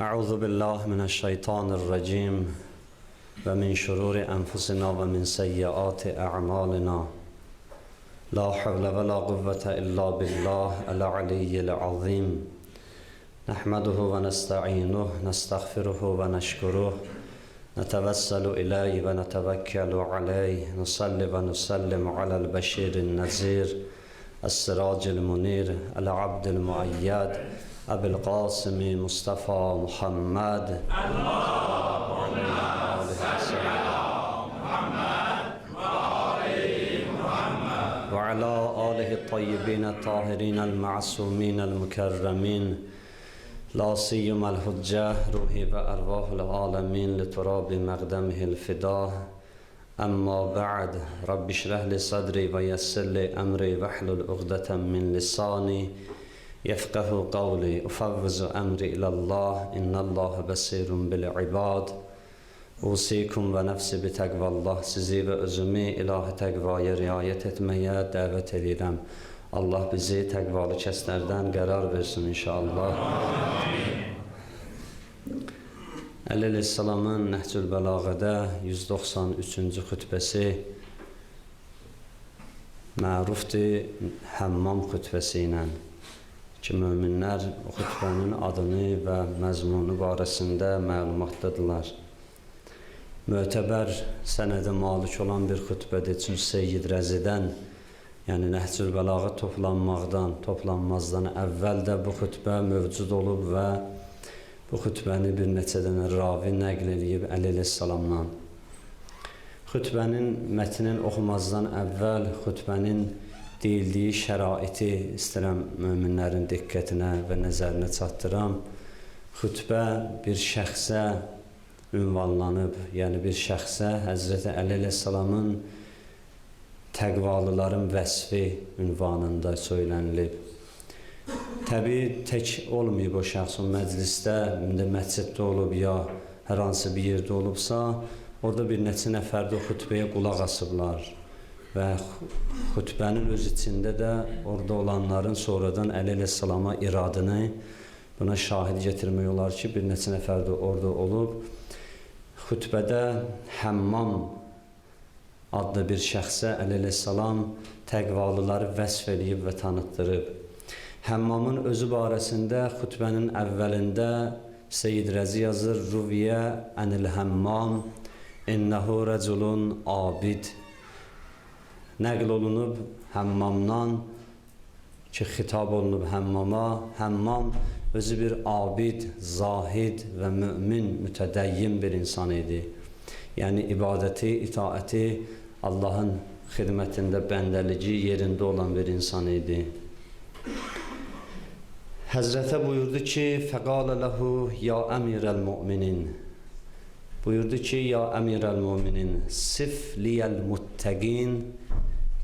أعوذ بالله من الشيطان الرجيم ومن شرور أنفسنا ومن سيئات أعمالنا. لا حول ولا قوة إلا بالله العلي العظيم. نحمده ونستعينه نستغفره ونشكره نتوسل إليه ونتوكل عليه نصلي ونسلم على البشير النذير السراج المنير العبد المؤيد أبي القاسم مصطفى محمد. وعلى آله الطيبين الطاهرين المعصومين المكرمين لا سيما الحجة روحي وأرواح العالمين لتراب مقدمه الفداء. أما بعد رب اشرح لي صدري ويسر لي أمري واحلل عقدة من لساني يفقه قولي أفوز أمري إلى الله إن الله بصير بالعباد Usikum ve nefsi bi tekvallah sizi ve özümü ilahi tekvaya riayet etmeye davet edirəm. Allah bizi təqvalı kəslərdən qərar versin inşallah. Əli Aleyhisselamın Nəhcül Bəlağədə 193-cü xütbəsi mərufdur həmmam xütbəsi ilə ki, möminlər xütbənin adını və məzmunu barəsində məlumatlıdırlar. mötəbər sənədə malik olan bir xütbədir. Çünki Seyyid Rəzidən, yəni Nəhcül Bəlağa toplanmaqdan, toplanmazdan əvvəl də bu xütbə mövcud olub və bu xütbəni bir neçə dənə ravi nəql eləyib Əli əleyhissalamdan. Xütbənin mətnin oxumazdan əvvəl xütbənin deyildiyi şəraiti istəyirəm möminlərin diqqətinə və nəzərinə çatdıram. Xütbə bir şəxsə ünvanlanıb, yəni bir şəxsə Həzrəti Əli əleyhissalamın təqvalıların vəsfi ünvanında söylənilib. Təbii tək olmayıb o şəxs o məclisdə, indi məsciddə olub ya hər hansı bir yerdə olubsa, orada bir neçə nəfər də xütbəyə qulaq asıblar və xütbənin öz içində də orada olanların sonradan Əli əleyhissalama iradını buna şahid gətirmək olar ki, bir neçə nəfər də orada olub xütbədə Həmmam adlı bir şəxsə əleyhissalam təqvalıları vəsf eləyib və tanıtdırıb. Həmmamın özü barəsində xütbənin əvvəlində Seyyid Rəzi yazır, Ruviyə ənil Həmmam innəhu rəculun abid nəql olunub Həmmamdan ki, xitab olunub Həmmama. Həmmam özü bir abid, zahid və mümin, mütədəyyim bir insan idi. Yəni ibadəti, itaəti Allahın xidmətində bəndəlici yerində olan bir insan idi. Həzrətə buyurdu ki, fəqalə ləhu ya əmirəl müminin. Buyurdu ki, ya əmirəl müminin, sif liyəl muttəqin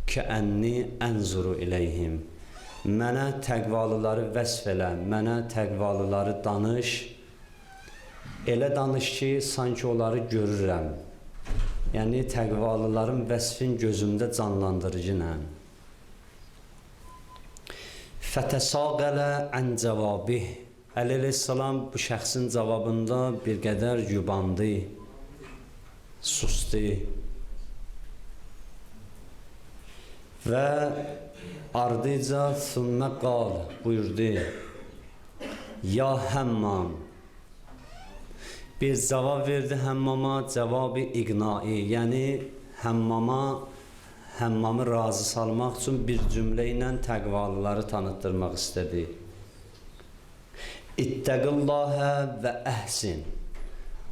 kəənni ənzuru iləyhim. Mənə təqvalıları vəsf elə, mənə təqvalıları danış. Elə danış ki, sanki onları görürəm. Yəni təqvalıların vəsfin gözümdə canlandırıcı ilə. Fətəsaqələ ən cavabih. Əli əleyhissalam bu şəxsin cavabında bir qədər yubandı, sustu. Və ardıca sümmə qal buyurdu. Ya həmmam. Bir cavab verdi həmmama, cavabı iqnai, yəni həmmama həmmamı razı salmaq üçün bir cümlə ilə təqvalıları tanıtdırmaq istədi. İttəqillahə və əhsin.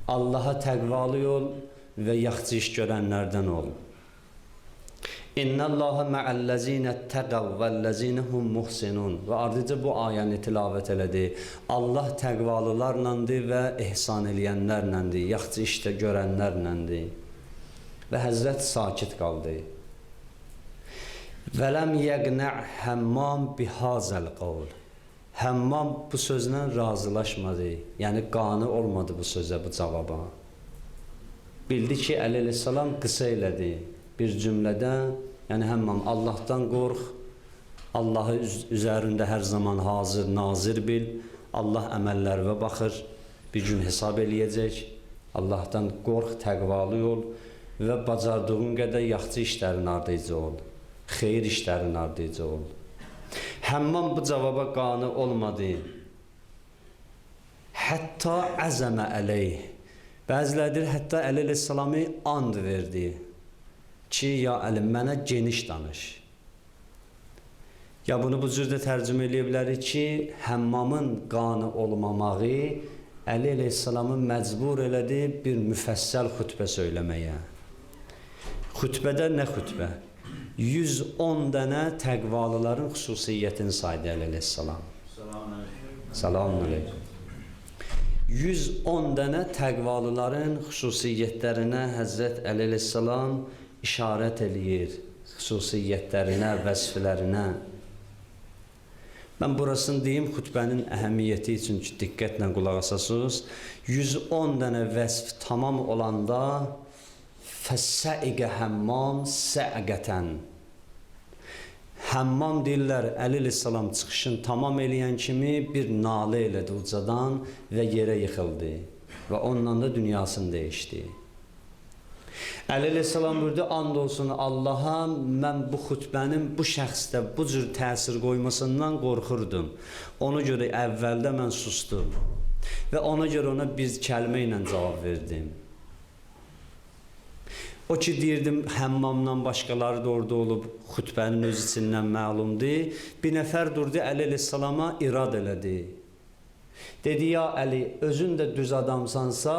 Allaha təqvalı ol və yaxşı iş görənlərdən ol. İnnallaha ma'allazina taqav vallazina hum muhsinun. Və ardıca bu ayəni tilavət elədi. Allah təqvalılarlandır və ehsan eləyənlərləndir, yaxşı işdə görənlərləndir. Və Həzrət sakit qaldı. Vələm yəqnə həmmam bihazəl qavl. Həmmam bu sözlə razılaşmadı. Yəni qanı olmadı bu sözə, bu cavaba. Bildi ki, Əli əleyhissalam qısa elədi. Bir cümlədə, yəni həmmam Allahdan qorx, Allahı üz üzərində hər zaman hazır, nazir bil. Allah əməllərinə baxır. Bir gün hesab eləyəcək. Allahdan qorx, təqvalı ol və bacardığın qədər yaxşı işlərin ardıyca ol. Xeyir işlərin ardıyca ol. Həmmam bu cavaba qane olmadı. Hətta əzəmə əleyh. Bəzilədir hətta Əli əleyhissalamı and verdi ki, ya Əli mənə geniş danış. Ya bunu bu cür də tərcümə eləyə bilərik ki, həmmamın qanı olmamağı Əli əleyhissalamı məcbur elədi bir müfəssəl xütbə söyləməyə. Xütbədə nə xütbə? 110 dənə təqvalıların xüsusiyyətini saydı Əli əleyhissalam. Selamun aleyküm. 110 dənə təqvalıların xüsusiyyətlərinə Həzrət Əli əleyhissalam işarət eləyir. Xüsusiyyətlərinə, vəzifələrinə. Mən burasını deyim xutbənin əhəmiyyəti üçün ki, diqqətlə qulaq asasınız. 110 dənə vəzf tamam olanda fəssəiqə həmmam səqətən. Həmmam deyirlər, əleyhissalam çıxışın tamam eləyən kimi bir nalə elədi ucadan və yerə yıxıldı və onunla da dünyasını dəyişdi. Əli əleyhissalam buyurdu, and olsun Allaha, mən bu xutbənin bu şəxsdə bu cür təsir qoymasından qorxurdum. Ona görə əvvəldə mən sustum və ona görə ona bir kəlmə ilə cavab verdim. O ki deyirdim həmmamdan başqaları da orada olub xutbənin öz içindən məlumdur. Bir nəfər durdu Əli əleyhissalama irad elədi. Dedi ya Əli, özün də düz adamsansa,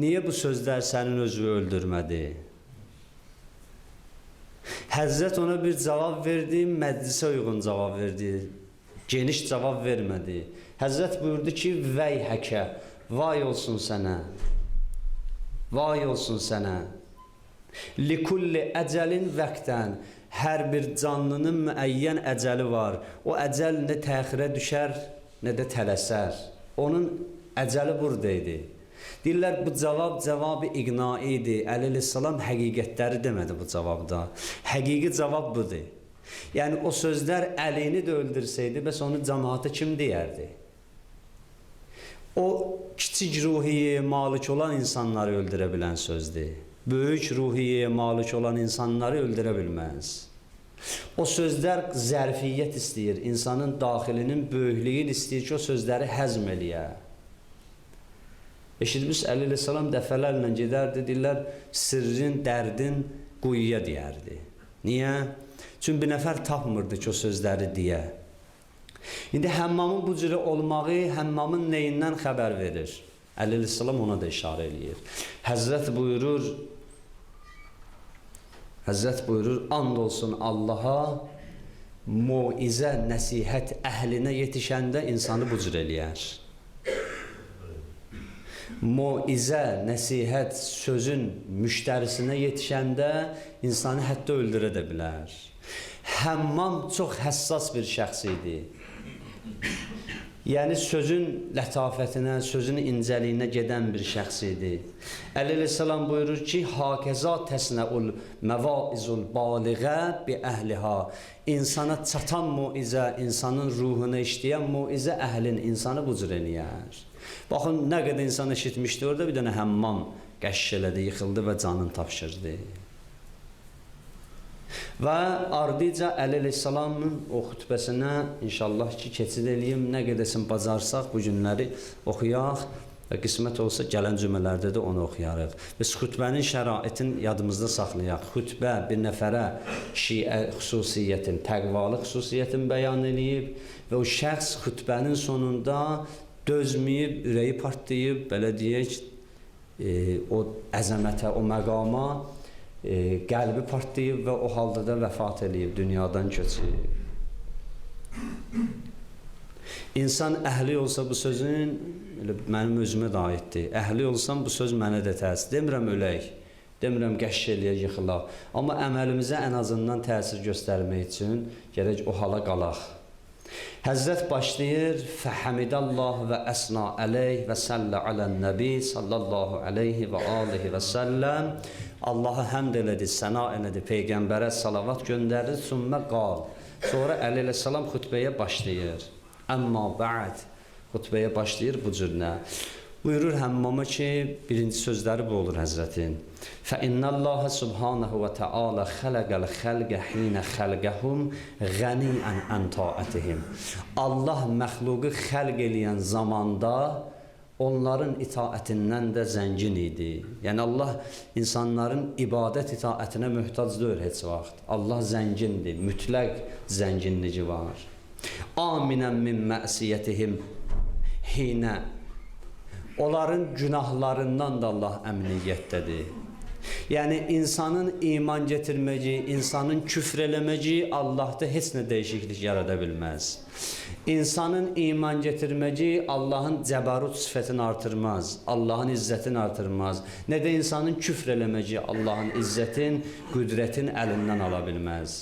niyə bu sözlər sənin özünü öldürmədi? Həzrət ona bir cavab verdi, məclisə uyğun cavab verdi. Geniş cavab vermədi. Həzrət buyurdu ki, vəy həkə, vay olsun sənə. Vay olsun sənə. Likulli əcəlin vəqtən hər bir canlının müəyyən əcəli var. O əcəl nə təxirə düşər, nə də tələsər. Onun əcəli burada idi. Deyirlər bu cavab cavabı iqnai idi. Əleyhissalam həqiqətləri demədi bu cavabda. Həqiqi cavab budur. Yəni o sözlər əlini də öldürsəydi, bəs onu cəmaata kim deyərdi? O kiçik ruhiyyəyə malik olan insanları öldürə bilən sözdür. Böyük ruhiyyəyə malik olan insanları öldürə bilməz. O sözlər zərfiyyət istəyir. İnsanın daxilinin böyüklüyünü istəyir ki, o sözləri həzm eləyə. Eşitmiş Əli əleyhissalam dəfələrlə gedərdi, deyirlər, sirrin, dərdin quyuya deyərdi. Niyə? Çünki bir nəfər tapmırdı ki, o sözləri deyə. İndi həmmamın bu cürə olmağı həmmamın neyindən xəbər verir? Əli əleyhissalam ona da işarə eləyir. Həzrət buyurur, Həzrət buyurur, and olsun Allaha, muizə, nəsihət əhlinə yetişəndə insanı bu cür eləyər. Muizə, nəsihət sözün müştərisinə yetişəndə insanı hətta öldürə də bilər. Həmmam çox həssas bir şəxs idi. Yəni sözün lətafətinə, sözün incəliyinə gedən bir şəxs idi. Əli əleyhissalam buyurur ki, "Hakeza təsnəul məvaizul baligə bi əhliha." İnsana çatan muizə, insanın ruhuna işləyən muizə əhlin insanı bu cür eləyər. Baxın nə qədər insan eşitmişdi orada bir dənə həmmam qəşş elədi, yıxıldı və canını tapşırdı. Və ardıca Əli əleyhissalamın o xutbəsinə inşallah ki, keçid eləyim, nə qədəsin bacarsaq bu günləri oxuyaq və qismət olsa gələn cümələrdə də onu oxuyarıq. Biz xutbənin şəraitin yadımızda saxlayaq. Xutbə bir nəfərə şiə xüsusiyyətin, təqvalı xüsusiyyətin bəyan eləyib və o şəxs xutbənin sonunda dözməyib, ürəyi partlayıb, belə deyək, e, o əzəmətə, o məqama e, qəlbi partlayıb və o halda da vəfat eləyib, dünyadan köçüb. İnsan əhli olsa bu sözün elə mənim özümə də aiddir. Əhli olsam bu söz mənə də təsir. Demirəm ölək. Demirəm qəşş eləyək, yıxılaq. Amma əməlimizə ən azından təsir göstərmək üçün gərək o hala qalaq. Həzrət başlayır, fəhəmidəllah və əsna əleyh və səllə alən nəbi sallallahu aleyhi və alihi və səlləm. Allaha həmd elədi, səna elədi, Peyğəmbərə salavat göndərdi, sümmə qal. Sonra Əli əleyhissalam xutbəyə başlayır. Əmma bə'd xutbəyə başlayır bu cürlə. Buyurur həmmama ki, birinci sözləri bu olur Həzrətin. Fə innallaha subhanahu və taala xalaqal xalqa hina xalqahum ghaniyan an taatihim. Allah məxluqu xəlq eləyən zamanda onların itaətindən də zəngin idi. Yəni Allah insanların ibadət itaətinə möhtac deyil heç vaxt. Allah zəngindir, mütləq zənginliyi var. Aminən min məsiyyətihim hinə onların günahlarından da Allah əmniyyətdədir. Yəni insanın iman gətirməyi, insanın küfr eləməyi Allahda heç nə dəyişiklik yarada bilməz. İnsanın iman gətirməyi Allahın cəbarut sifətini artırmaz, Allahın izzətini artırmaz. Nə də insanın küfr Allahın izzətin, qüdrətin əlindən ala bilməz.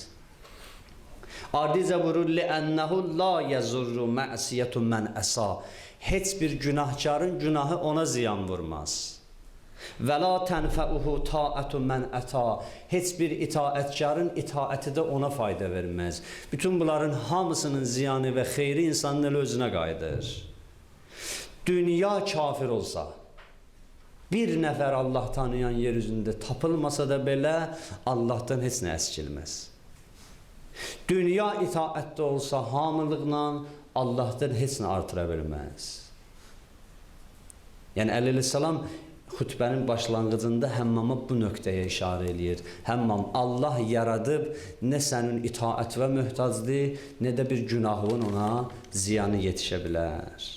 Ardicə vurur li'ənnehu la yazurru ma'siyatu men asa. Heç bir günahkarın günahı ona ziyan vurmaz. Və la tənfəuhu taatu men ata. Heç bir itaətkarın itaəti də ona fayda verməz. Bütün bunların hamısının ziyanı və xeyri insanın elə özünə qayıdır. Dünya kafir olsa, bir nəfər Allah tanıyan yer üzündə tapılmasa da belə Allahdan heç nə əskilməz. Dünya itaətdə olsa hamılıqla Allahdan heç nə artıra bilməz. Yəni əleyhissalam xutbənin başlanğıcında həmmama bu nöqtəyə işarə eləyir. Həmmam Allah yaradıb nə sənin itaətvə möhtacdır, nə də bir günahın ona ziyanı yetişə bilər.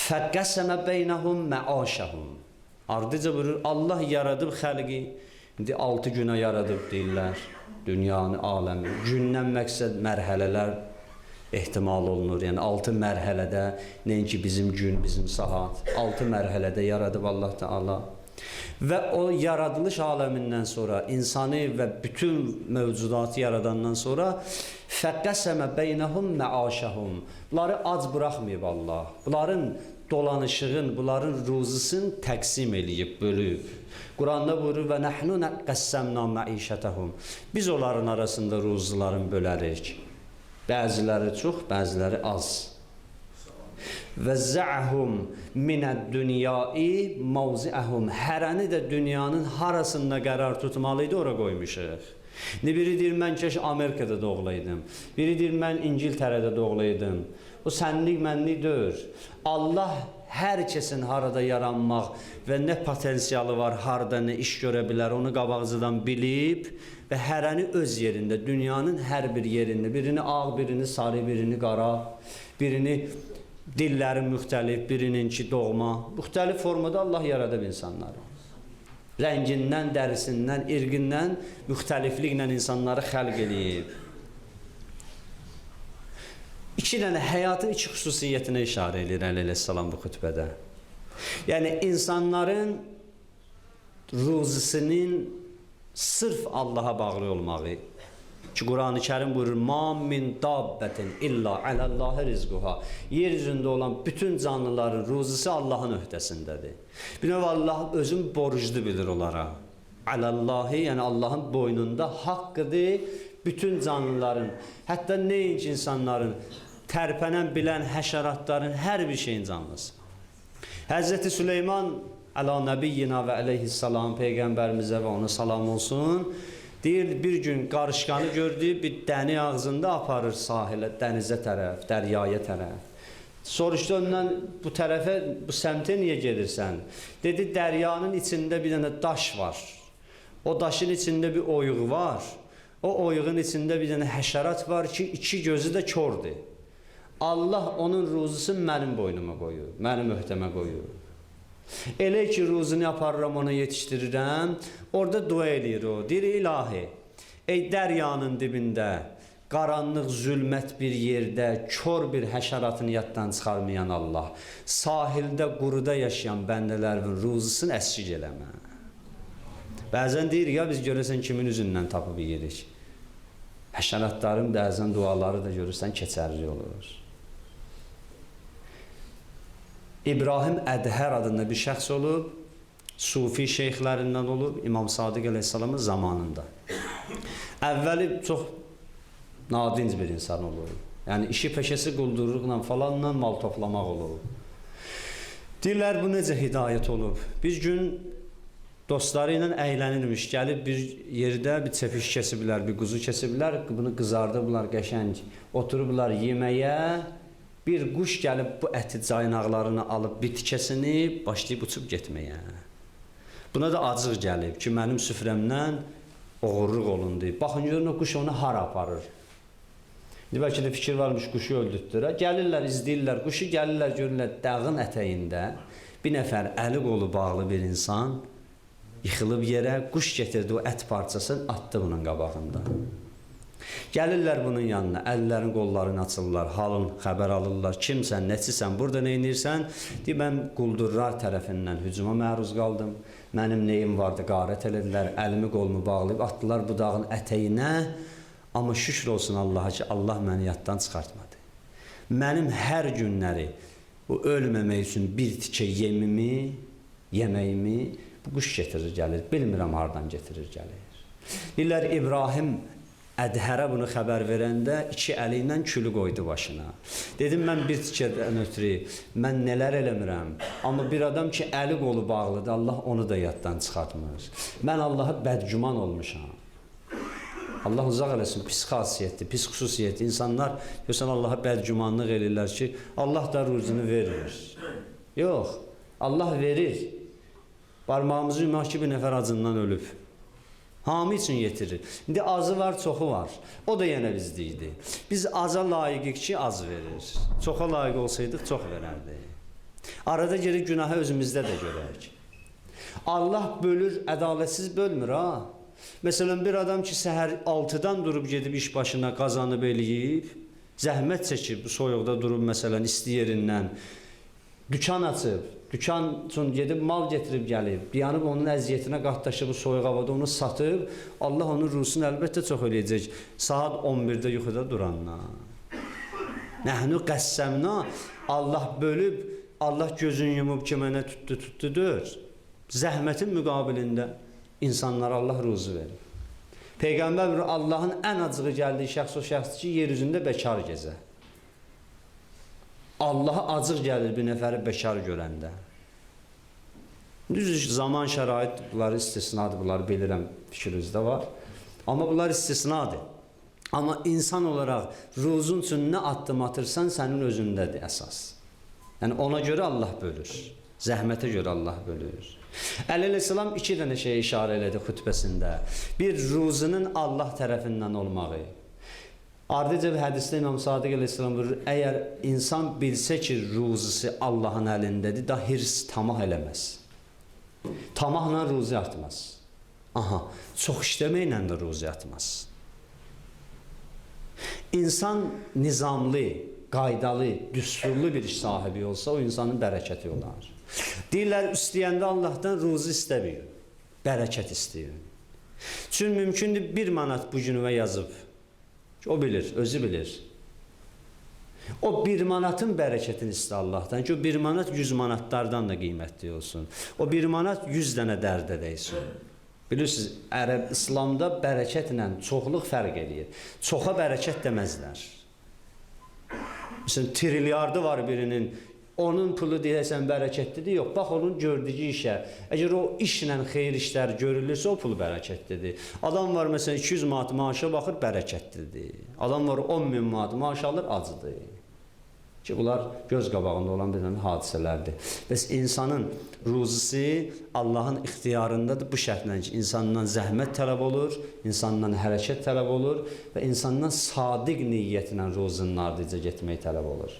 Fəqqəsəmə beynəhum məaşəhum. Ardıca buyurur, Allah yaradıb xəlqi, indi 6 günə yaradıb deyirlər dünyanı, aləmi. Gündən məqsəd mərhələlər ehtimal olunur. Yəni 6 mərhələdə nəinki bizim gün, bizim saat, 6 mərhələdə yaradıb Allah Taala. Və o yaradılış aləmindən sonra insanı və bütün mövcudatı yaradandan sonra fəqqəsəmə beynəhum məaşəhum. Bunları ac buraxmayıb Allah. Bunların dolanışığın, bunların ruzusunu təqsim eləyib, bölüb. Quranda buyurur və nəhnu qəssəmna məişətəhum. Biz onların arasında ruzuların bölərik. Bəziləri çox, bəziləri az. Və zəhum minəd-dünyai mavziəhum. Hərəni də dünyanın harasında qərar tutmalıydı, ora qoymuşuq. Ne biri deyir mən keş Amerikada doğulaydım. Biri deyir mən İngiltərədə doğulaydım. Bu sənlik mənlik deyil. Allah hər kəsin harada yaranmaq və nə potensialı var, harda nə iş görə bilər, onu qabaqcadan bilib və hərəni öz yerində, dünyanın hər bir yerində, birini ağ, birini sarı, birini qara, birini dilləri müxtəlif, birininki doğma, müxtəlif formada Allah yaradıb insanları. Rəngindən, dərisindən, irqindən müxtəlifliklə insanları xəlq eləyib. İki dənə həyatın iki xüsusiyyətinə işarə edir Əli əleyhissalam bu xutbədə. Yəni insanların ruzisinin sırf Allaha bağlı olmağı. Ki Qurani Kərim buyurur: "Ma min dabbetin illa alallahi rizquha." Yer üzündə olan bütün canlıların ruzisi Allahın öhdəsindədir. Bir növ Allah özün borclu bilir onlara. Alallahi, yəni Allahın boynunda haqqıdır bütün canlıların, hətta nəinki insanların, tərpənən bilən həşəratların hər bir şeyin canlısı. Həzrəti Süleyman əla nəbiyyina və əleyhissalam peyğəmbərimizə və ona salam olsun. Deyir bir gün qarışqanı gördü, bir dəni ağzında aparır sahilə, dənizə tərəf, dəryaya tərəf. Soruşdu ondan bu tərəfə, bu səmtə niyə gedirsən? Dedi dəryanın içində bir dənə daş var. O daşın içində bir oyuq var. O oyuğun içində bir dənə həşərat var ki, iki gözü də kordur. Allah onun ruzusunu mənim boynuma qoyur, mənim öhdəmə qoyur. Elə ki ruzunu aparıram ona yetişdirirəm, orada dua eləyir o. Deyir ilahi, ey dəryanın dibində, qaranlıq zülmət bir yerdə, kör bir həşəratını yaddan çıxarmayan Allah, sahildə, quruda yaşayan bəndələrin ruzusunu əscik eləmə. Bəzən deyir ya biz görəsən kimin üzündən tapıb yeyirik. Həşəratların bəzən duaları da görürsən keçərli olur. İbrahim Ədhər adında bir şəxs olub, sufi şeyxlərindən olub, İmam Sadiq əleyhissalamın zamanında. Əvvəli çox nadinc bir insan olub. Yəni işi peşəsi quldurluqla falanla mal toplamaq olub. Deyirlər bu necə hidayət olub? Bir gün dostları ilə əylənirmiş, gəlib bir yerdə bir çepiş kesiblər, bir quzu kesiblər, bunu qızardıblar qəşəng. Oturublar yeməyə. Bir quş gəlib bu əti caynaqlarını alıb bitkəsini başlayıb uçub getməyə. Buna da acıq gəlib ki, mənim süfrəmdən oğurluq olundu. Baxın görün o quş onu hara aparır. İndi bəlkə də fikir varmış quşu öldürdülər. Gəlirlər, izləyirlər quşu, gəlirlər görürlər dağın ətəyində bir nəfər əli qolu bağlı bir insan yıxılıb yerə, quş gətirdi o ət parçasını atdı bunun qabağında. Gəlirlər bunun yanına, əllərin, qollarını açırlar, halın xəbər alırlar. Kimsən, nəçisən, burada nə edirsən? Deyir, mən quldurlar tərəfindən hücuma məruz qaldım. Mənim neyim vardı, qarət elədilər, əlimi, qolumu bağlayıb atdılar bu dağın ətəyinə. Amma şükür olsun Allaha ki, Allah məni yaddan çıxartmadı. Mənim hər günləri bu ölməmək üçün bir tikə yemimi, yeməyimi bu quş getirir gəlir. Bilmirəm hardan getirir gəlir. Deyirlər İbrahim Ədhərə bunu xəbər verəndə iki əli ilə külü qoydu başına. Dedim mən bir tikədən ötürü mən nələr eləmirəm. Amma bir adam ki əli qolu bağlıdır, Allah onu da yaddan çıxartmır. Mən Allaha bədgüman olmuşam. Allah uzaq eləsin pis xasiyyətli, pis xüsusiyyətli insanlar görsən Allaha bədgümanlıq eləyirlər ki, Allah da ruzunu verir. Yox, Allah verir. Barmağımızı yumaq ki, bir nəfər acından ölüb. Hamı üçün yetirir. İndi azı var, çoxu var. O da yenə bizdə idi. Biz aza layiqik ki, az verir. Çoxa layiq olsaydıq, çox verərdi. Arada geri günahı özümüzdə də görək. Allah bölür, ədalətsiz bölmür ha. Məsələn, bir adam ki, səhər 6-dan durub gedib iş başına qazanıb eləyib, zəhmət çəkib, soyuqda durub məsələn isti yerindən, dükan açıb, dükan üçün gedib mal getirib gəlib, dayanıb onun əziyyətinə qatlaşıb soyuq havada onu satıb, Allah onun ruhusunu əlbəttə çox eləyəcək. Saat 11-də yuxuda durandan. Nəhnu qəssəmna Allah bölüb, Allah gözün yumub ki, mənə tutdu, tutdu dör. Zəhmətin müqabilində insanlara Allah ruzu verir. Peyğəmbər Allahın ən acığı gəldiyi şəxs o şəxsdir ki, yer üzündə bekar gezə. Allaha acıq gəlir bir nəfəri bekar görəndə. Düz zaman şərait bunları istisnadır, bunları bilirəm, fikrinizdə var. Amma bunlar istisnadır. Amma insan olaraq ruzun üçün nə addım atırsan sənin özündədir əsas. Yəni ona görə Allah bölür. Zəhmətə görə Allah bölür. Əleyhissalam iki dənə şey işarə elədi xutbəsində. Bir ruzunun Allah tərəfindən olmağı. Ardıca bir hədisdə İmam Sadiq əleyhissalam buyurur, əgər insan bilsə ki, ruzusu Allahın əlindədir, da hirs tamah eləməz. Tamahla ruzi artmaz. Aha, çox işləməklə də ruzi artmaz. İnsan nizamlı, qaydalı, düsturlu bir iş sahibi olsa, o insanın bərəkəti olar. Deyirlər, istəyəndə Allahdan ruzi istəmir, bərəkət istəyir. Çünki mümkündür bir manat bu günüvə yazıb. O bilir, özü bilir. O bir manatın bərəkətini istə Allahdan ki, bir manat yüz manatlardan da qiymətli olsun. O bir manat yüz dənə dərdə dəysin. Bilirsiniz, ərəb İslamda bərəkətlə çoxluq fərq eləyir. Çoxa bərəkət deməzlər. Məsələn, trilyardı var birinin, onun pulu deyəsən bərəkətlidir, yox. Bax onun gördüyü işə. Əgər o işlə xeyir işlər görülürsə, o pul bərəkətlidir. Adam var məsələn 200 manat maaşa baxır, bərəkətlidir. Adam var 10 min manat maaş alır, acıdır. Ki bunlar göz qabağında olan bir dənə hadisələrdir. Bəs insanın ruzisi Allahın ixtiyarındadır bu şərtlə ki, insandan zəhmət tələb olur, insandan hərəkət tələb olur və insandan sadiq niyyətlə ruzunun ardınca getmək tələb olur.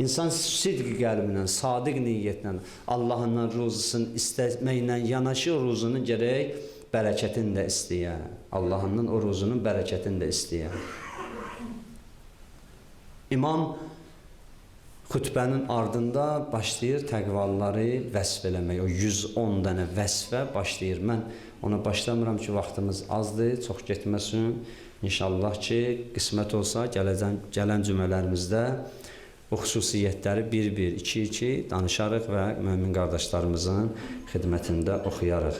İnsan sidq qəlbinə, sadiq niyyətlə Allahından ruzusunu istəməklə yanaşı o ruzunun gərək bərəkətini də istəyə. Allahından o ruzunun bərəkətini də istəyə. İmam xutbənin ardında başlayır təqvalıları vəsf eləmək. O 110 dənə vəsfə başlayır. Mən ona başlamıram ki, vaxtımız azdır, çox getməsin. İnşallah ki, qismət olsa gələcən gələn cümlələrimizdə bu xüsusiyyətləri bir-bir, iki-iki danışarıq və mömin qardaşlarımızın xidmətində oxuyarıq.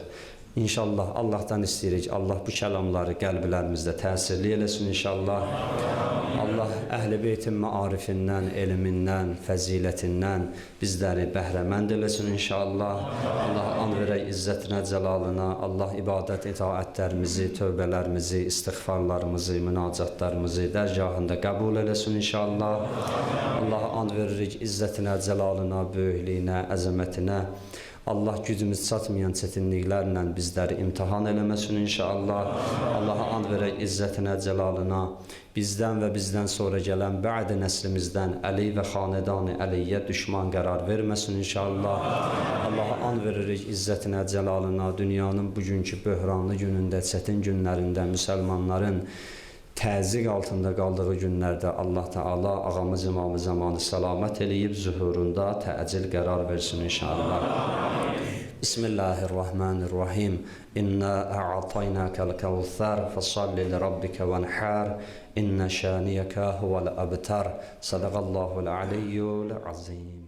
İnşallah Allah'tan istəyirik. Allah bu kəlamları qəlblərimizdə təsirli eləsin inşallah. Allah Əhl-i Beytin maarifindən, elmindən, fəzilətindən bizləri bəhrəmənd eləsin inşallah. Allah an verək izzətinə, cəlalına. Allah ibadət itaətlərimizi, tövbələrimizi, istighfarlarımızı, münacatlarımızı dərgahında qəbul eləsin inşallah. Allah an veririk izzətinə, cəlalına, böyüklüyünə, əzəmətinə. Allah gücümüz çatmayan çətinliklərlə bizləri imtihan eləməsin inşallah. Allaha and verək izzətinə, cəlalına. Bizdən və bizdən sonra gələn bə'di nəslimizdən Əli və xanədanı Əliyyə düşman qərar verməsin inşallah. Allaha and veririk izzətinə, cəlalına. Dünyanın bugünkü böhranlı günündə, çətin günlərində müsəlmanların təzyiq altında qaldığı günlərdə Allah Taala ağamız imamı zamanı salamat eləyib zuhurunda təcil qərar versin inşallah. Bismillahirrahmanirrahim. İnna a'tainakal kawthar fasalli li rabbika wanhar. İnna şaniyaka huvel abtar. Sadaqallahul aliyyul azim.